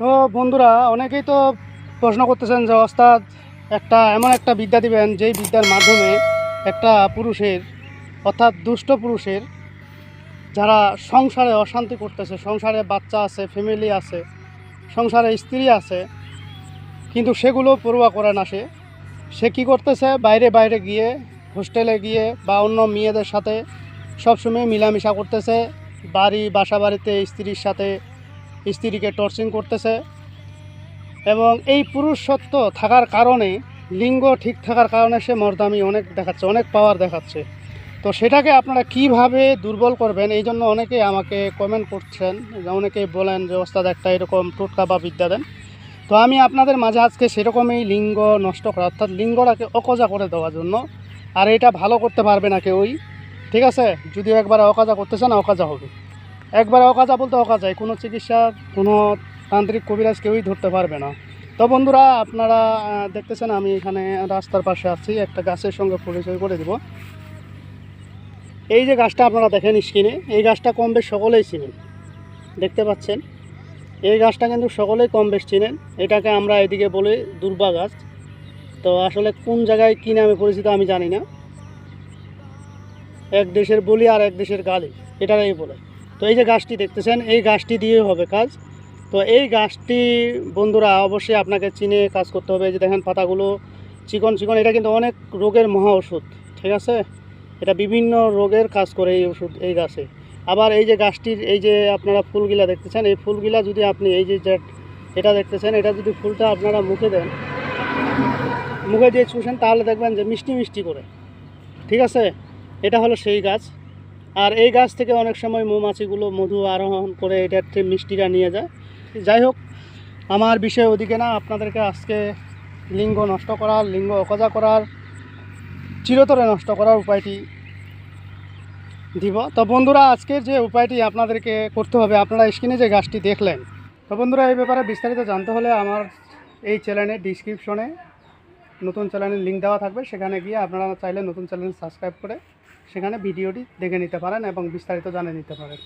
তো বন্ধুরা, অনেকেই তো প্রশ্ন করতেছেন যে, ওস্তাদ, একটা এমন একটা বিদ্যা দিবেন, যেই বিদ্যার মাধ্যমে একটা পুরুষের, অর্থাৎ দুষ্ট পুরুষের, যারা সংসারে অশান্তি করতেছে, সংসারে বাচ্চা আছে ফ্যামিলি আছে, সংসারে স্ত্রী আছে, কিন্তু সেগুলো পড়ুয়া করে না সে সে কী করতেছে? বাইরে বাইরে গিয়ে, হোস্টেলে গিয়ে বা অন্য মেয়েদের সাথে সবসময় মিলামিশা করতেছে, বাড়ি বাসা বাড়িতে স্ত্রীর সাথে স্ত্রীকে টর্চিং করতেছে এবং এই পুরুষত্ব থাকার কারণে, লিঙ্গ ঠিক থাকার কারণে সে মর্দামি অনেক দেখাচ্ছে, অনেক পাওয়ার দেখাচ্ছে। তো সেটাকে আপনারা কীভাবে দুর্বল করবেন, এই জন্য অনেকেই আমাকে কমেন্ট করছেন, অনেকেই বলেন যে, ওস্তাদ, একটা এরকম টোটকা বা বিদ্যা দেন। তো আমি আপনাদের মাঝে আজকে সেরকমই লিঙ্গ নষ্ট করা, অর্থাৎ লিঙ্গটাকে অকজা করে দেওয়ার জন্য, আর এটা ভালো করতে পারবে না কেউই। ঠিক আছে? যদি একবার অকাজা করতে চান, অকাজা হবে। একবার অকাজা বলতে অকাজাই কোনো চিকিৎসা, কোনো তান্ত্রিক কবিরাজ কেউই ধরতে পারবে না। তো বন্ধুরা, আপনারা দেখতেছেন আমি এখানে রাস্তার পাশে আছি, একটা গাছের সঙ্গে পরিচয় করে দিব। এই যে গাছটা আপনারা দেখেন স্ক্রিনে, এই গাছটা কম বেশ সকলেই চিনেন, দেখতে পাচ্ছেন? এই গাছটা কিন্তু সকলেই কম বেশ চিনেন। এটাকে আমরা এদিকে বলি দুর্বা গাছ। তো আসলে কোন জায়গায় কী নামে পরিচিত আমি জানি না। এক দেশের বলি আর এক দেশের গালি, এটারাই বলে। তো এই যে গাছটি দেখতেছেন, এই গাছটি দিয়ে হবে কাজ। তো এই গাছটি বন্ধুরা অবশ্যই আপনাকে চিনে কাজ করতে হবে। যে দেখেন পাতাগুলো চিকন চিকন, এটা কিন্তু অনেক রোগের মহা ওষুধ, ঠিক আছে? এটা বিভিন্ন রোগের কাজ করে এই ওষুধ, এই গাছে। আবার এই যে গাছটির, এই যে আপনারা ফুলগুলা দেখতেছেন, এই ফুলগুলা যদি আপনি, এই যে এটা দেখতেছেন, এটা যদি ফুলটা আপনারা মুখে দেন, মুখে দিয়ে চুষেন, তাহলে দেখবেন যে মিষ্টি মিষ্টি করে, ঠিক আছে? এটা হলো সেই গাছ। আর এই গাছ থেকে অনেক সময় মৌমাছিগুলো মধু আরোহণ করে এটার মিষ্টিটা নিয়ে যায়। যাই হোক, আমার বিষয় ওদিকে না, আপনাদেরকে আজকে লিঙ্গ নষ্ট করার, লিঙ্গ অকজা করার, চিরতরে নষ্ট করার উপায়টি দিব। তো বন্ধুরা, আজকের যে উপায়টি আপনাদেরকে করতে হবে, আপনারা স্ক্রিনে যে গাছটি দেখলেন, তো বন্ধুরা, এই ব্যাপারে বিস্তারিত জানতে হলে আমার এই চ্যানেলের ডিসক্রিপশনে নতুন চ্যানেলের লিঙ্ক দেওয়া থাকবে, সেখানে গিয়ে আপনারা চাইলে নতুন চ্যানেল সাবস্ক্রাইব করে সেখানে ভিডিওটি দেখে নিতে পারেন এবং বিস্তারিত জানে নিতে পারেন।